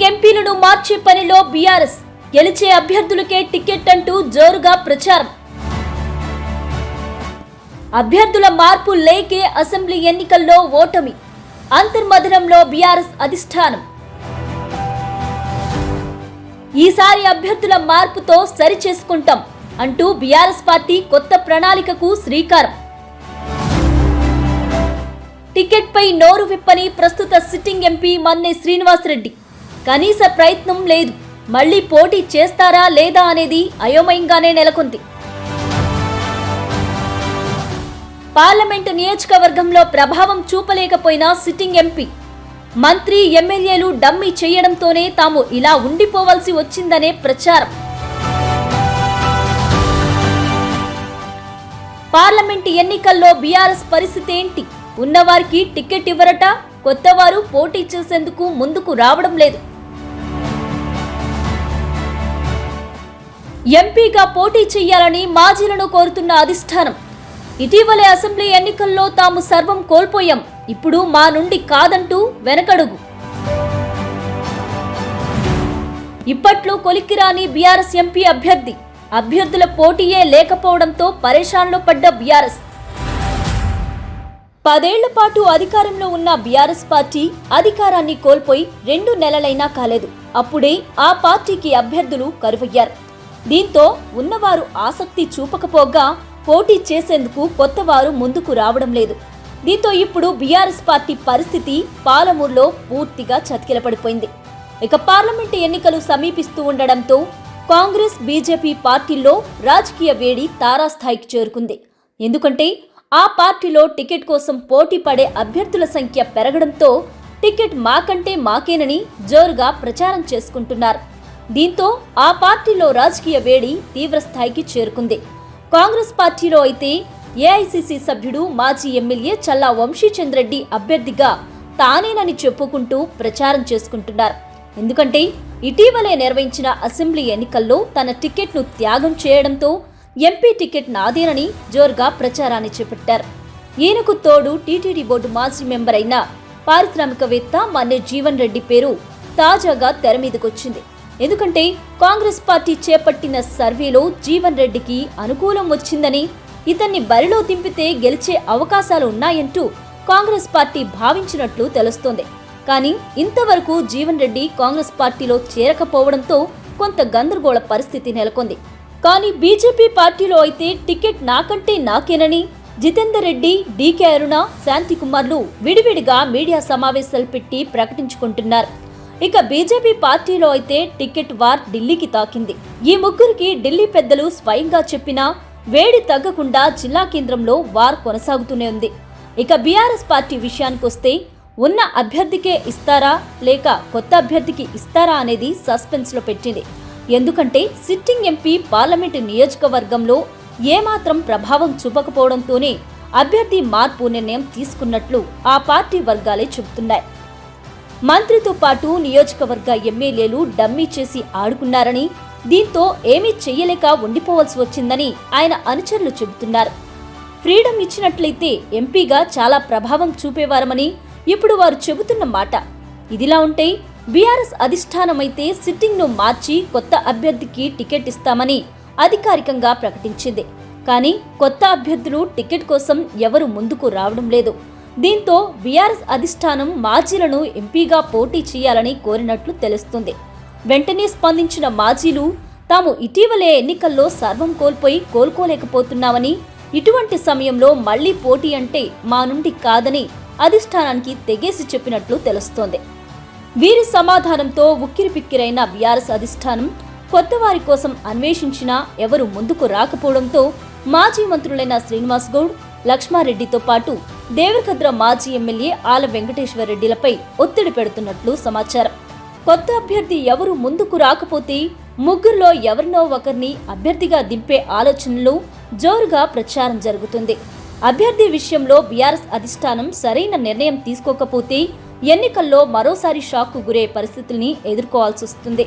Sitting ఎంపీలను మార్చే పనిలో బీఆర్ఎస్. గెలిచే అభ్యర్థులకే టికెట్ అంటూ జోరుగా ప్రచారం. అభ్యర్థుల మార్పు లేకే అసెంబ్లీ ఎన్నికల్లో ఓటమి. అంతర్మథనంలో బీఆర్ఎస్ అధిష్టానం. ఈసారి అభ్యర్థుల మార్పుతో సరి చేసుకుంటాం అంటూ బీఆర్ఎస్ పార్టీ కొత్త ప్రణాళికకు శ్రీకారం. టికెట్పై నోరు విప్పని ప్రస్తుత సిట్టింగ్ ఎంపీ మన్నే శ్రీనివాసరెడ్డి. కనీస ప్రయత్నం లేదు. మళ్ళీ పోటీ చేస్తారా లేదా అనేది అయోమయంగానే నెలకొంది. పార్లమెంటు నియోజకవర్గంలో ప్రభావం చూపలేకపోయిన సిట్టింగ్ ఎంపీ. మంత్రి ఎమ్మెల్యేలు డమ్మీ చేయడంతోనే తాము ఇలా ఉండిపోవలసి వచ్చిందనే ప్రచారం. పార్లమెంట్ ఎన్నికల్లో బీఆర్ఎస్ పరిస్థితి ఏంటి? ఉన్నవారికి టికెట్ ఇవ్వరట కొత్తవారు పోటీ చేసేందుకు ముందుకు రావడం లేదు. ఎంపీగా పోటీ చేయాలని మాజీలను కోరుతున్న అధిష్టానం. ఇటీవలే అసెంబ్లీ ఎన్నికల్లో తాము సర్వం కోల్పోయాం. ఇప్పుడు మా నుండి కాదంటూ వెనకడుగు. ఇప్పట్లో కొలిక్కిరాని బీఆర్ఎస్ ఎంపీ అభ్యర్థి. అభ్యర్థుల పోటీయే లేకపోవడంతో పరేషాన్లో పడ్డ బీఆర్ఎస్. పదేళ్ళ పాటు అధికారంలో ఉన్న బీఆర్ఎస్ పార్టీ అధికారాన్ని కోల్పోయి రెండు నెలలైనా కాలేదు. అప్పుడే ఆ పార్టీకి అభ్యర్థులు కరువయ్యారు. దీంతో ఉన్నవారు ఆసక్తి చూపకపోగా పోటీ చేసేందుకు కొత్తవారు ముందుకు రావడం లేదు. దీంతో ఇప్పుడు బీఆర్ఎస్ పార్టీ పరిస్థితి పాలమూరులో పూర్తిగా చతికిలపడిపోయింది. ఇక పార్లమెంటు ఎన్నికలు సమీపిస్తూ ఉండడంతో కాంగ్రెస్ బీజేపీ పార్టీల్లో రాజకీయ వేడి తారాస్థాయికి చేరుకుంది. ఎందుకంటే ఆ పార్టీలో టికెట్ కోసం పోటీ పడే అభ్యర్థుల సంఖ్య పెరగడంతో టికెట్ మాకంటే మాకేనని జోరుగా ప్రచారం చేసుకుంటున్నారు. దీంతో ఆ పార్టీలో రాజకీయ వేడి తీవ్రస్థాయికి చేరుకుంది. కాంగ్రెస్ పార్టీలో అయితే ఏఐసిసి సభ్యుడు మాజీ ఎమ్మెల్యే చల్లా వంశీచంద్రెడ్డి అభ్యర్థిగా తానేనని చెప్పుకుంటూ ప్రచారం చేసుకుంటున్నారు. ఎందుకంటే ఇటీవలే నిర్వహించిన అసెంబ్లీ ఎన్నికల్లో తన టికెట్ను త్యాగం చేయడంతో ఎంపీ టికెట్ నాదేనని జోరుగా ప్రచారాన్ని చేపట్టారు. ఈయనకు తోడు టీటీడీ బోర్డు మాజీ మెంబర్ అయిన పారిశ్రామికవేత్త మన్నె జీవన్ రెడ్డి పేరు తాజాగా తెర మీదకొచ్చింది. ఎందుకంటే కాంగ్రెస్ పార్టీ చేపట్టిన సర్వేలో జీవన్ రెడ్డికి అనుకూలం వచ్చిందని ఇతన్ని బరిలో దింపితే గెలిచే అవకాశాలు ఉన్నాయంటూ కాంగ్రెస్ పార్టీ భావించినట్లు తెలుస్తోంది. కానీ ఇంతవరకు జీవన్ రెడ్డి కాంగ్రెస్ పార్టీలో చేరకపోవడంతో కొంత గందరగోళ పరిస్థితి నెలకొంది. కానీ బీజేపీ పార్టీలో అయితే టికెట్ నాకంటే నాకేనని జితేందర్ రెడ్డి డీకే అరుణ శాంతికుమార్లు విడివిడిగా మీడియా సమావేశాలు పెట్టి ప్రకటించుకుంటున్నారు. ఇక బీజేపీ పార్టీలో అయితే టికెట్ వార్ ఢిల్లీకి తాకింది. ఈ ముగ్గురికి ఢిల్లీ పెద్దలు స్వయంగా చెప్పినా వేడి తగ్గకుండా జిల్లా కేంద్రంలో వార్ కొనసాగుతూనే ఉంది. ఇక బీఆర్ఎస్ పార్టీ విషయానికొస్తే ఉన్న అభ్యర్థికే ఇస్తారా లేక కొత్త అభ్యర్థికి ఇస్తారా అనేది సస్పెన్స్లో పెట్టింది. ఎందుకంటే సిట్టింగ్ ఎంపీ పార్లమెంటు నియోజకవర్గంలో ఏమాత్రం ప్రభావం చూపకపోవడంతోనే అభ్యర్థి మార్పు నిర్ణయం తీసుకున్నట్లు ఆ పార్టీ వర్గాలే చెబుతున్నాయి. మంత్రితో పాటు నియోజకవర్గ ఎమ్మెల్యేలు డమ్మీ చేసి ఆడుకున్నారని దీంతో ఏమీ చెయ్యలేక ఉండిపోవాల్సి వచ్చిందని ఆయన అనుచరులు చెబుతున్నారు. ఫ్రీడమ్ ఇచ్చినట్లయితే ఎంపీగా చాలా ప్రభావం చూపేవారమని ఇప్పుడు వారు చెబుతున్న మాట. ఇదిలా ఉంటే బీఆర్ఎస్ అధిష్టానమైతే సిట్టింగ్ను మార్చి కొత్త అభ్యర్థికి టికెట్ ఇస్తామని అధికారికంగా ప్రకటించింది. కానీ కొత్త అభ్యర్థులు టికెట్ కోసం ఎవరు ముందుకు రావడం లేదు. దీంతో బీఆర్ఎస్ అధిష్టానం మాజీలను ఎంపీగా పోటీ చేయాలని కోరినట్లు తెలుస్తుంది. వెంటనే స్పందించిన మాజీలు తాము ఇటీవలే ఎన్నికల్లో సర్వం కోల్పోయి కోలుకోలేకపోతున్నామని ఇటువంటి సమయంలో మళ్ళీ పోటీ అంటే మా నుండి కాదని అధిష్టానానికి తెగేసి చెప్పినట్లు తెలుస్తోంది. వీరి సమాధానంతో ఉక్కిరిపిక్కిరైన బీఆర్ఎస్ అధిష్టానం కొత్త వారి కోసం అన్వేషించినా ఎవరు ముందుకు రాకపోవడంతో మాజీ మంత్రులైన శ్రీనివాస్ గౌడ్ లక్ష్మారెడ్డితో పాటు దేవరకద్ర మాజీ ఎమ్మెల్యే ఆల వెంకటేశ్వరరెడ్డిలపై ఒత్తిడి పెడుతున్నట్లు సమాచారం. కొత్త అభ్యర్థి ఎవరు ముందుకు రాకపోతే ముగ్గురులో ఎవరినో ఒకరిని అభ్యర్థిగా దింపే ఆలోచనలు జోరుగా ప్రచారం జరుగుతుంది. అభ్యర్థి విషయంలో బీఆర్ఎస్ అధిష్టానం సరైన నిర్ణయం తీసుకోకపోతే ఎన్నికల్లో మరోసారి షాక్కు గురే పరిస్థితుల్ని ఎదుర్కోవాల్సి వస్తుంది